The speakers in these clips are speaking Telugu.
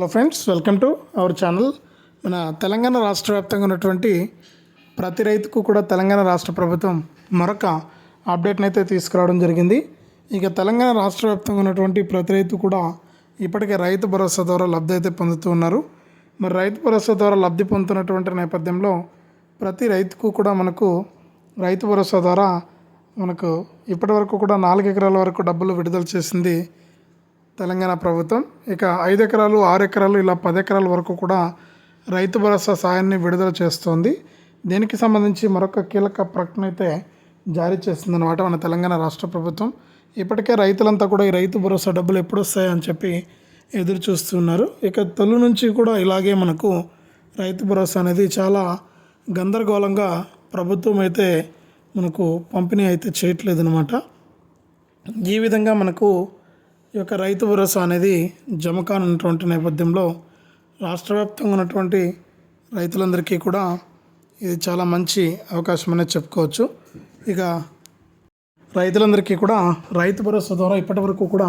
Hello friends welcome to our channel మన తెలంగాణ రాష్ట్ర వ్యాప్తంగా ఉన్నటువంటి ప్రతి రైతుకు కూడా తెలంగాణ రాష్ట్ర ప్రభుత్వం మరొక అప్డేట్ని అయితే తీసుకురావడం జరిగింది. ఇక తెలంగాణ రాష్ట్ర వ్యాప్తంగా ఉన్నటువంటి ప్రతి రైతు కూడా ఇప్పటికే రైతు భరోసా ద్వారా లబ్ధి అయితే పొందుతూ ఉన్నారు. మరి రైతు భరోసా ద్వారా లబ్ధి పొందుతున్నటువంటి నేపథ్యంలో ప్రతి రైతుకు కూడా మనకు రైతు భరోసా ద్వారా మనకు ఇప్పటి వరకు కూడా నాలుగు ఎకరాల వరకు డబ్బులు విడుదల చేసింది తెలంగాణ ప్రభుత్వం. ఇక ఐదు ఎకరాలు ఆరు ఎకరాలు ఇలా పది ఎకరాల వరకు కూడా రైతు భరోసా సాయాన్ని విడుదల చేస్తోంది. దీనికి సంబంధించి మరొక కీలక ప్రకటన అయితే జారీ చేసిందనమాట మన తెలంగాణ రాష్ట్ర ప్రభుత్వం. ఇప్పటికే రైతులంతా కూడా ఈ రైతు భరోసా డబ్బులు ఎప్పుడు వస్తాయని చెప్పి ఎదురు చూస్తున్నారు. ఇక తొలి నుంచి కూడా ఇలాగే మనకు రైతు భరోసా అనేది చాలా గందరగోళంగా ప్రభుత్వం అయితే మనకు పంపిణీ అయితే చేయట్లేదు అనమాట ఈ విధంగా మనకు ఈ యొక్క రైతు భరోసా అనేది జమ కానున్నటువంటి నేపథ్యంలో రాష్ట్ర వ్యాప్తంగా ఉన్నటువంటి రైతులందరికీ కూడా ఇది చాలా మంచి అవకాశం అనేది చెప్పుకోవచ్చు. ఇక రైతులందరికీ కూడా రైతు భరోసా ద్వారా ఇప్పటి వరకు కూడా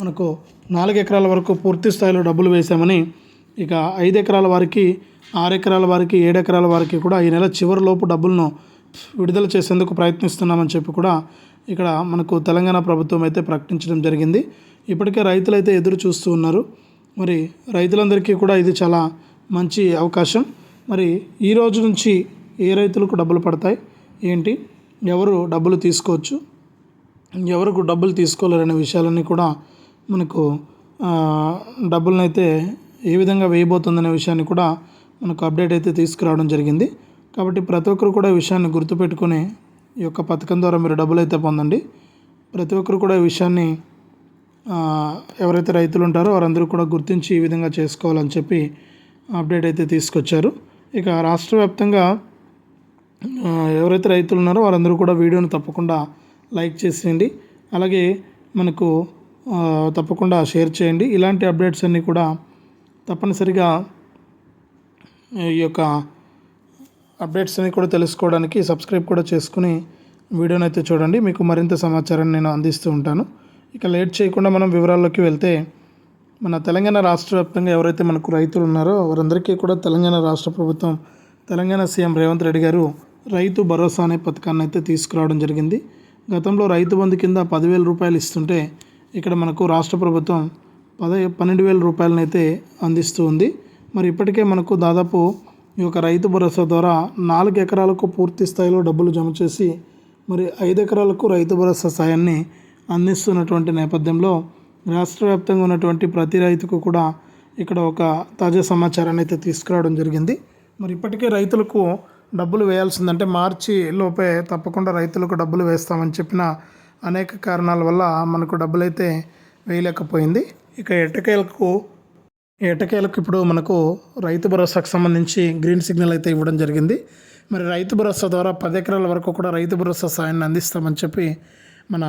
మనకు నాలుగు ఎకరాల వరకు పూర్తి స్థాయిలో డబ్బులు వేశామని ఇక ఐదు ఎకరాల వారికి ఆరు ఎకరాల వారికి ఏడు ఎకరాల వారికి కూడా ఈ నెల చివరిలోపు డబ్బులను విడుదల చేసేందుకు ప్రయత్నిస్తున్నామని చెప్పి కూడా ఇక్కడ మనకు తెలంగాణ ప్రభుత్వం అయితే ప్రకటించడం జరిగింది. ఇప్పటికే రైతులు అయితే ఎదురు చూస్తూ ఉన్నారు. మరి రైతులందరికీ కూడా ఇది చాలా మంచి అవకాశం. మరి ఈ రోజు నుంచి ఏ రైతులకు డబ్బులు పడతాయి? ఏంటి? ఎవరు డబ్బులు తీసుకోవచ్చు? ఎవరికి డబ్బులు తీసుకోలేరనే విషయాలన్నీ కూడా మనకు ఆ, డబ్బులను అయితే ఏ విధంగా వేయబోతుందనే విషయాన్ని కూడా మనకు అప్డేట్ అయితే తీసుకురావడం జరిగింది. కాబట్టి ప్రతి ఒక్కరు కూడా ఈ విషయాన్ని గుర్తుపెట్టుకుని ఈ యొక్క పథకం ద్వారా మీరు డబ్బులు అయితే పొందండి. ప్రతి ఒక్కరు కూడా ఈ విషయాన్ని ఎవరైతే రైతులు ఉంటారో వారందరూ కూడా గుర్తించి ఈ విధంగా చేసుకోవాలని చెప్పి అప్డేట్ అయితే తీసుకొచ్చారు. ఇక రాష్ట్ర వ్యాప్తంగా ఎవరైతే రైతులు ఉన్నారో వారందరూ కూడా వీడియోని తప్పకుండా లైక్ చేసేయండి. అలాగే మనకు తప్పకుండా షేర్ చేయండి. ఇలాంటి అప్డేట్స్ అన్నీ కూడా తప్పనిసరిగా ఈ యొక్క అప్డేట్స్ అన్ని కూడా తెలుసుకోవడానికి సబ్స్క్రైబ్ కూడా చేసుకుని వీడియోని అయితే చూడండి. మీకు మరింత సమాచారాన్ని నేను అందిస్తూ ఉంటాను. ఇక లేట్ చేయకుండా మనం వివరాల్లోకి వెళ్తే మన తెలంగాణ రాష్ట్ర వ్యాప్తంగా ఎవరైతే మనకు రైతులు ఉన్నారో వారందరికీ కూడా తెలంగాణ రాష్ట్ర ప్రభుత్వం తెలంగాణ సీఎం రేవంత్ రెడ్డి గారు రైతు భరోసా అనే పథకాన్ని అయితే తీసుకురావడం జరిగింది. గతంలో రైతు బంధు కింద పదివేల రూపాయలు ఇస్తుంటే ఇక్కడ మనకు రాష్ట్ర ప్రభుత్వం పద పన్నెండు వేల రూపాయలను అయితే అందిస్తూ ఉంది. మరి ఇప్పటికే మనకు దాదాపు ఈ యొక్క రైతు భరోసా ద్వారా నాలుగు ఎకరాలకు పూర్తి స్థాయిలో డబ్బులు జమ చేసి మరి ఐదు ఎకరాలకు రైతు భరోసా సాయాన్ని అందిస్తున్నటువంటి నేపథ్యంలో రాష్ట్ర వ్యాప్తంగా ఉన్నటువంటి ప్రతి రైతుకు కూడా ఇక్కడ ఒక తాజా సమాచారాన్ని అయితే తీసుకురావడం జరిగింది. మరి ఇప్పటికే రైతులకు డబ్బులు వేయాల్సిందంటే మార్చి లోపే తప్పకుండా రైతులకు డబ్బులు వేస్తామని చెప్పిన అనేక కారణాల వల్ల మనకు డబ్బులు అయితే వేయలేకపోయింది. ఇక ఎట్టకేలకు ఎటకేలకు ఇప్పుడు మనకు రైతు భరోసాకు సంబంధించి గ్రీన్ సిగ్నల్ అయితే ఇవ్వడం జరిగింది. మరి రైతు భరోసా ద్వారా పది ఎకరాల వరకు కూడా రైతు భరోసా సాయాన్ని అందిస్తామని చెప్పి మన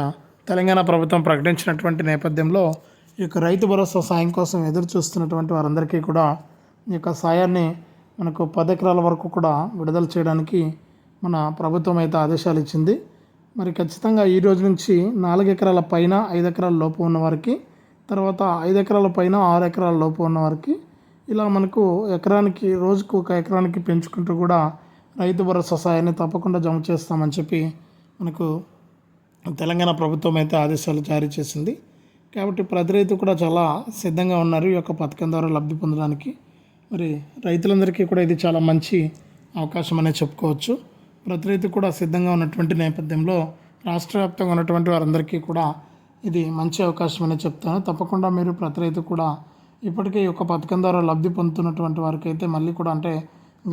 తెలంగాణ ప్రభుత్వం ప్రకటించినటువంటి నేపథ్యంలో ఈ యొక్క రైతు భరోసా సాయం కోసం ఎదురు చూస్తున్నటువంటి వారందరికీ కూడా ఈ యొక్క సాయాన్ని మనకు పది ఎకరాల వరకు కూడా విడుదల చేయడానికి మన ప్రభుత్వం అయితే ఆదేశాలు ఇచ్చింది. మరి ఖచ్చితంగా ఈ రోజు నుంచి నాలుగు ఎకరాల పైన ఐదు ఎకరాల లోపు ఉన్న వారికి తర్వాత ఐదు ఎకరాల పైన ఆరు ఎకరాల లోపు ఉన్న వారికి ఇలా మనకు ఎకరానికి రోజుకు ఒక ఎకరానికి పెంచుకుంటూ కూడా రైతు భరోసా సాయాన్ని తప్పకుండా జమ చేస్తామని చెప్పి మనకు తెలంగాణ ప్రభుత్వం అయితే ఆదేశాలు జారీ చేసింది. కాబట్టి ప్రతి రైతు కూడా చాలా సిద్ధంగా ఉన్నారు ఈ యొక్క పథకం ద్వారా లబ్ధి పొందడానికి. మరి రైతులందరికీ కూడా ఇది చాలా మంచి అవకాశం అనేది చెప్పుకోవచ్చు. ప్రతి రైతు కూడా సిద్ధంగా ఉన్నటువంటి నేపథ్యంలో రాష్ట్ర వ్యాప్తంగా ఉన్నటువంటి వారందరికీ కూడా ఇది మంచి అవకాశం అనేది చెప్తాను. తప్పకుండా మీరు ప్రతి రైతు కూడా ఇప్పటికే ఈ యొక్క పథకం ద్వారా లబ్ధి పొందుతున్నటువంటి వారికైతే మళ్ళీ కూడా అంటే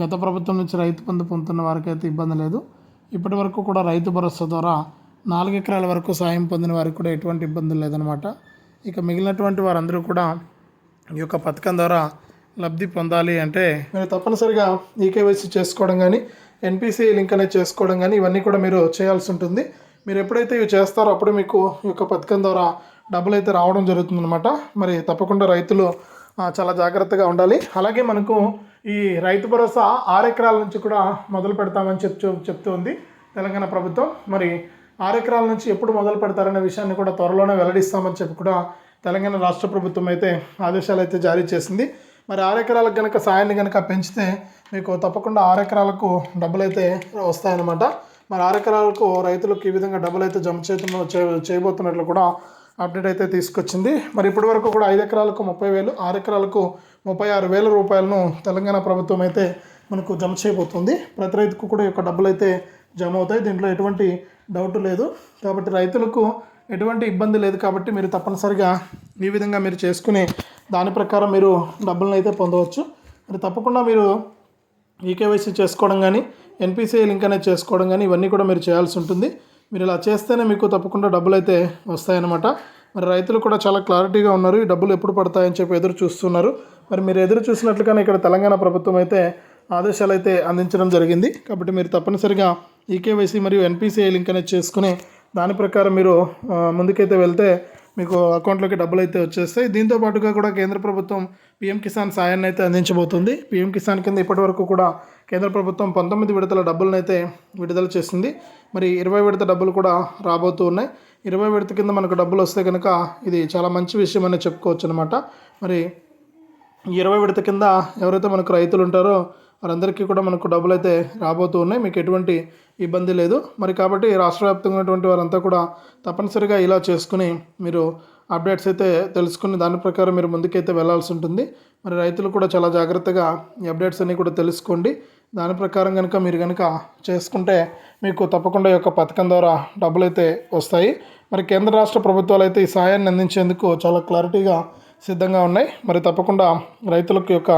గత ప్రభుత్వం నుంచి రైతు బంధు పొందుతున్న వారికి అయితే ఇబ్బంది లేదు. ఇప్పటి వరకు కూడా రైతు భరోసా ద్వారా నాలుగు ఎకరాల వరకు సాయం పొందిన వారికి కూడా ఎటువంటి ఇబ్బందులు లేదనమాట ఇక మిగిలినటువంటి వారందరూ కూడా ఈ యొక్క పథకం ద్వారా లబ్ధి పొందాలి అంటే మీరు తప్పనిసరిగా ఈకేవైసీ చేసుకోవడం కానీ ఎన్పిసి లింక్ అనేది చేసుకోవడం కానీ ఇవన్నీ కూడా మీరు చేయాల్సి ఉంటుంది. మీరు ఎప్పుడైతే ఇవి చేస్తారో అప్పుడు మీకు ఈ యొక్క పథకం ద్వారా డబ్బులు అయితే రావడం జరుగుతుందన్నమాట. మరి తప్పకుండా రైతులు చాలా జాగ్రత్తగా ఉండాలి. అలాగే మనకు ఈ రైతు భరోసా ఆరు ఎకరాల నుంచి కూడా మొదలు పెడతామని చెప్తూ చెప్తూ ఉంది తెలంగాణ ప్రభుత్వం. మరి ఆరు ఎకరాల నుంచి ఎప్పుడు మొదలు పెడతారనే విషయాన్ని కూడా త్వరలోనే వెల్లడిస్తామని చెప్పి కూడా తెలంగాణ రాష్ట్ర ప్రభుత్వం అయితే ఆదేశాలు అయితే జారీ చేసింది. మరి ఆరు ఎకరాలకు కనుక సాయాన్ని కనుక పెంచితే మీకు తప్పకుండా ఆరు ఎకరాలకు డబ్బులు అయితే వస్తాయన్నమాట. మరి ఆరు ఎకరాలకు రైతులకు ఈ విధంగా డబ్బులు అయితే జమ చేతున్న చే- చేయబోతున్నట్లు కూడా అప్డేట్ అయితే తీసుకొచ్చింది. మరి ఇప్పటి వరకు కూడా ఐదు ఎకరాలకు ముప్పై వేలు ఆరు ఎకరాలకు ముప్పై ఆరు వేల రూపాయలను తెలంగాణ ప్రభుత్వం అయితే మనకు జమ చేయబోతుంది. ప్రతి రైతుకు కూడా యొక్క డబ్బులు అయితే జమ అవుతాయి. దీంట్లో ఎటువంటి డౌట్ లేదు. కాబట్టి రైతులకు ఎటువంటి ఇబ్బంది లేదు కాబట్టి మీరు తప్పనిసరిగా ఈ విధంగా మీరు చేసుకుని దాని ప్రకారం మీరు డబ్బులను అయితే పొందవచ్చు. మరి తప్పకుండా మీరు ఈకేవైసీ చేసుకోవడం కానీ ఎన్పిసిఐ లింక్ అనేది చేసుకోవడం కానీ ఇవన్నీ కూడా మీరు చేయాల్సి ఉంటుంది. మీరు ఇలా చేస్తేనే మీకు తప్పకుండా డబ్బులు అయితే వస్తాయన్నమాట. మరి రైతులు కూడా చాలా క్లారిటీగా ఉన్నారు. ఈ డబ్బులు ఎప్పుడు పడతాయని చెప్పి ఎదురు చూస్తున్నారు. మరి మీరు ఎదురు చూసినట్లుగానే ఇక్కడ తెలంగాణ ప్రభుత్వం అయితే ఆదేశాలు అయితే అందించడం జరిగింది. కాబట్టి మీరు తప్పనిసరిగా ఈకేవైసీ మరియు ఎన్పిసిఐ లింక్ అనేది చేసుకుని దాని ప్రకారం మీరు ముందుకైతే వెళ్తే మీకు అకౌంట్లోకి డబ్బులు అయితే వచ్చేస్తాయి. దీంతో పాటుగా కూడా కేంద్ర ప్రభుత్వం పీఎం కిసాన్ సాయాన్ని అయితే అందించబోతుంది. పీఎం కిసాన్ కింద ఇప్పటివరకు కూడా కేంద్ర ప్రభుత్వం పంతొమ్మిది విడతల డబ్బులను అయితే విడుదల చేసింది. మరి ఇరవై విడత డబ్బులు కూడా రాబోతూ ఉన్నాయి. ఇరవై విడత కింద మనకు డబ్బులు వస్తే కనుక ఇది చాలా మంచి విషయం అని చెప్పుకోవచ్చు అనమాట మరి ఇరవై విడత కింద ఎవరైతే మనకు రైతులు ఉంటారో వారందరికీ కూడా మనకు డబ్బులు అయితే రాబోతూ ఉన్నాయి. మీకు ఎటువంటి ఇబ్బంది లేదు. మరి కాబట్టి రాష్ట్ర వ్యాప్తంగా ఉన్నటువంటి వారంతా కూడా తప్పనిసరిగా ఇలా చేసుకుని మీరు అప్డేట్స్ అయితే తెలుసుకుని దాని ప్రకారం మీరు ముందుకైతే వెళ్ళాల్సి ఉంటుంది. మరి రైతులు కూడా చాలా జాగ్రత్తగా ఈ అప్డేట్స్ అన్నీ కూడా తెలుసుకోండి. దాని ప్రకారం కనుక మీరు కనుక చేసుకుంటే మీకు తప్పకుండా ఈ యొక్క పథకం ద్వారా డబ్బులు అయితే వస్తాయి. మరి కేంద్ర రాష్ట్ర ప్రభుత్వాలు అయితే ఈ సాయాన్ని అందించేందుకు చాలా క్లారిటీగా సిద్ధంగా ఉన్నాయి. మరి తప్పకుండా రైతులకు యొక్క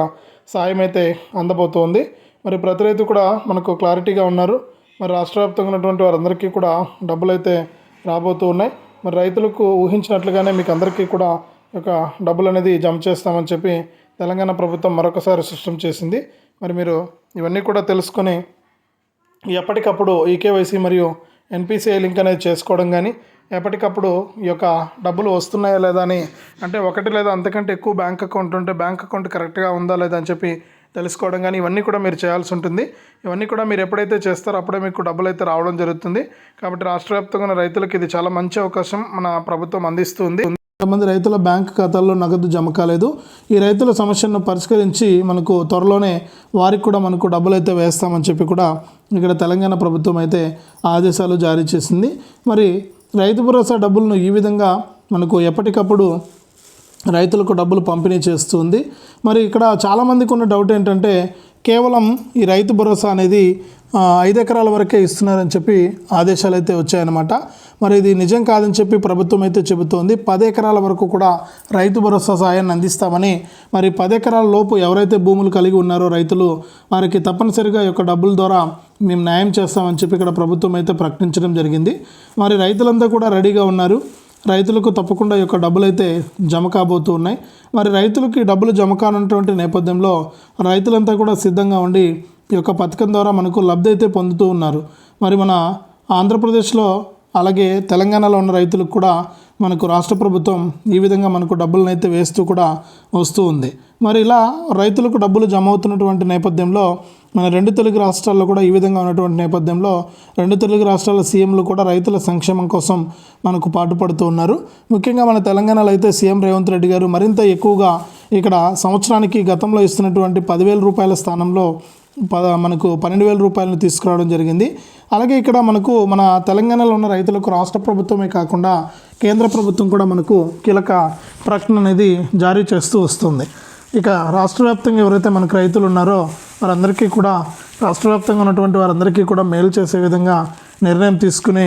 సాయం అయితే అందబోతోంది. మరి ప్రతి రైతు కూడా మనకు క్లారిటీగా ఉన్నారు. మరి రాష్ట్ర వ్యాప్తంగా ఉన్నటువంటి వారందరికీ కూడా డబ్బులు అయితే రాబోతూ ఉన్నాయి. మరి రైతులకు ఊహించినట్లుగానే మీకు అందరికీ కూడా ఒక డబ్బులు అనేది జమ చేస్తామని చెప్పి తెలంగాణ ప్రభుత్వం మరొకసారి స్పష్టం చేసింది. మరి మీరు ఇవన్నీ కూడా తెలుసుకొని ఎప్పటికప్పుడు ఈకేవైసీ మరియు ఎన్పిసిఐ లింక్ అనేది చేసుకోవడం కానీ ఎప్పటికప్పుడు ఈ యొక్క డబ్బులు వస్తున్నాయా లేదా అని అంటే ఒకటి లేదా అంతకంటే ఎక్కువ బ్యాంక్ అకౌంట్ ఉంటే బ్యాంక్ అకౌంట్ కరెక్ట్గా ఉందా లేదా అని చెప్పి తెలుసుకోవడం కానీ ఇవన్నీ కూడా మీరు చేయాల్సి ఉంటుంది. ఇవన్నీ కూడా మీరు ఎప్పుడైతే చేస్తారో అప్పుడే మీకు డబ్బులు అయితే రావడం జరుగుతుంది. కాబట్టి రాష్ట్ర వ్యాప్తంగా ఉన్న రైతులకు ఇది చాలా మంచి అవకాశం మన ప్రభుత్వం అందిస్తుంది. కొంతమంది రైతుల బ్యాంక్ ఖాతాల్లో నగదు జమ కాలేదు. ఈ రైతుల సమస్యను పరిష్కరించి మనకు త్వరలోనే వారికి కూడా మనకు డబ్బులు అయితే వేస్తామని చెప్పి కూడా ఇక్కడ తెలంగాణ ప్రభుత్వం అయితే ఆదేశాలు జారీ చేసింది. మరి రైతు భరోసా డబ్బులను ఈ విధంగా మనకు ఎప్పటికప్పుడు రైతులకు డబ్బులు పంపిణీ చేస్తుంది. మరి ఇక్కడ చాలామందికి ఉన్న డౌట్ ఏంటంటే కేవలం ఈ రైతు భరోసా అనేది ఐదు ఎకరాల వరకే ఇస్తున్నారని చెప్పి ఆదేశాలు అయితే వచ్చాయన్నమాట. మరి ఇది నిజం కాదని చెప్పి ప్రభుత్వం అయితే చెబుతోంది. పది ఎకరాల వరకు కూడా రైతు భరోసా సాయాన్ని అందిస్తామని మరి పది ఎకరాల లోపు ఎవరైతే భూములు కలిగి ఉన్నారో రైతులు వారికి తప్పనిసరిగా యొక్క డబ్బుల ద్వారా మేము న్యాయం చేస్తామని చెప్పి ఇక్కడ ప్రభుత్వం అయితే ప్రకటించడం జరిగింది. మరి రైతులంతా కూడా రెడీగా ఉన్నారు. రైతులకు తప్పకుండా ఈ యొక్క డబ్బులు అయితే జమ కాబోతూ ఉన్నాయి. మరి రైతులకి డబ్బులు జమ కానున్నటువంటి నేపథ్యంలో రైతులంతా కూడా సిద్ధంగా ఉండి ఈ యొక్క పథకం ద్వారా మనకు లబ్ధి అయితే పొందుతూ ఉన్నారు. మరి మన ఆంధ్రప్రదేశ్లో అలాగే తెలంగాణలో ఉన్న రైతులకు కూడా మనకు రాష్ట్ర ప్రభుత్వం ఈ విధంగా మనకు డబ్బులను అయితే వేస్తూ కూడా వస్తూ ఉంది. మరి ఇలా రైతులకు డబ్బులు జమ అవుతున్నటువంటి నేపథ్యంలో మన రెండు తెలుగు రాష్ట్రాల్లో కూడా ఈ విధంగా ఉన్నటువంటి నేపథ్యంలో రెండు తెలుగు రాష్ట్రాల సీఎంలు కూడా రైతుల సంక్షేమం కోసం మనకు పాటుపడుతూ ఉన్నారు. ముఖ్యంగా మన తెలంగాణలో అయితే సీఎం రేవంత్ రెడ్డి గారు మరింత ఎక్కువగా ఇక్కడ సంవత్సరానికి గతంలో ఇస్తున్నటువంటి పదివేల రూపాయల స్థానంలో పద మనకు పన్నెండు వేల రూపాయలను తీసుకురావడం జరిగింది. అలాగే ఇక్కడ మనకు మన తెలంగాణలో ఉన్న రైతులకు రాష్ట్ర ప్రభుత్వమే కాకుండా కేంద్ర ప్రభుత్వం కూడా మనకు కీలక ప్రకటన అనేది జారీ చేస్తూ వస్తుంది. ఇక రాష్ట్ర వ్యాప్తంగా ఎవరైతే మనకు రైతులు ఉన్నారో వారందరికీ కూడా రాష్ట్ర వ్యాప్తంగా ఉన్నటువంటి వారందరికీ కూడా మేలు చేసే విధంగా నిర్ణయం తీసుకుని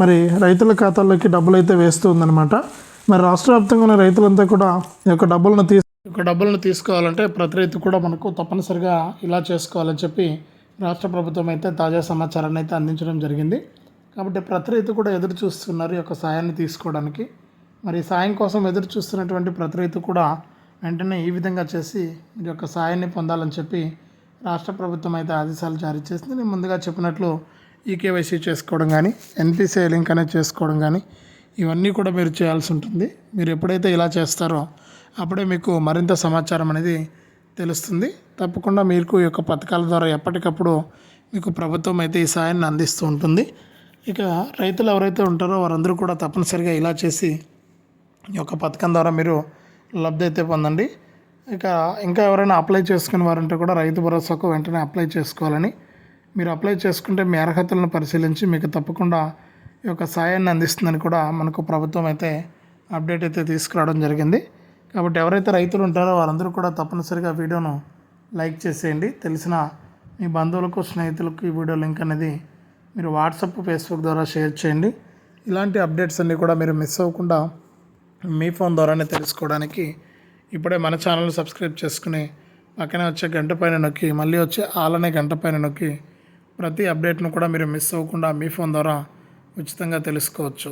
మరి రైతుల ఖాతాల్లోకి డబ్బులు అయితే వేస్తూ ఉందన్నమాట. మరి రాష్ట్ర వ్యాప్తంగా ఉన్న రైతులంతా కూడా ఈ యొక్క డబ్బులను తీసు ఈ యొక్క డబ్బులను తీసుకోవాలంటే ప్రతి రైతు కూడా మనకు తప్పనిసరిగా ఇలా చేసుకోవాలని చెప్పి రాష్ట్ర ప్రభుత్వం అయితే తాజా సమాచారాన్ని అయితే అందించడం జరిగింది. కాబట్టి ప్రతి రైతు కూడా ఎదురు చూస్తున్నారు ఈ యొక్క సాయాన్ని తీసుకోవడానికి. మరి సాయం కోసం ఎదురు చూస్తున్నటువంటి ప్రతి రైతు కూడా వెంటనే ఈ విధంగా చేసి ఈ యొక్క సాయాన్ని పొందాలని చెప్పి రాష్ట్ర ప్రభుత్వం అయితే ఆదేశాలు జారీ చేసింది. నేను ముందుగా చెప్పినట్లు ఈకేవైసీ చేసుకోవడం కానీ ఎన్పిసిఐ లింక్ అనేది చేసుకోవడం కానీ ఇవన్నీ కూడా మీరు చేయాల్సి ఉంటుంది. మీరు ఎప్పుడైతే ఇలా చేస్తారో అప్పుడే మీకు మరింత సమాచారం అనేది తెలుస్తుంది. తప్పకుండా మీకు ఈ యొక్క పథకాల ద్వారా ఎప్పటికప్పుడు మీకు ప్రభుత్వం అయితే ఈ సాయాన్ని అందిస్తూ ఉంటుంది. ఇక రైతులు ఎవరైతే ఉంటారో వారందరూ కూడా తప్పనిసరిగా ఇలా చేసి ఈ యొక్క పథకం ద్వారా మీరు లబ్ధి అయితే పొందండి. ఇక ఇంకా ఎవరైనా అప్లై చేసుకునే వారంటే కూడా రైతు భరోసాకు వెంటనే అప్లై చేసుకోవాలని. మీరు అప్లై చేసుకుంటే మీ అర్హతలను పరిశీలించి మీకు తప్పకుండా ఈ యొక్క సాయాన్ని అందిస్తుందని కూడా మనకు ప్రభుత్వం అయితే అప్డేట్ అయితే తీసుకురావడం జరిగింది. కాబట్టి ఎవరైతే రైతులు ఉంటారో వారందరూ కూడా తప్పనిసరిగా వీడియోను లైక్ చేసేయండి. తెలిసిన మీ బంధువులకు స్నేహితులకు ఈ వీడియో లింక్ అనేది మీరు వాట్సాప్ ఫేస్బుక్ ద్వారా షేర్ చేయండి. ఇలాంటి అప్డేట్స్ అన్నీ కూడా మీరు మిస్ అవ్వకుండా మీ ఫోన్ ద్వారానే తెలుసుకోవడానికి ఇప్పుడే మన ఛానల్ సబ్స్క్రైబ్ చేసుకుని పక్కనే వచ్చే గంట పైన నొక్కి మళ్ళీ వచ్చే ఆలనే గంట పైన నొక్కి ప్రతి అప్డేట్ను కూడా మీరు మిస్ అవ్వకుండా మీ ఫోన్ ద్వారా ఉచితంగా తెలుసుకోవచ్చు.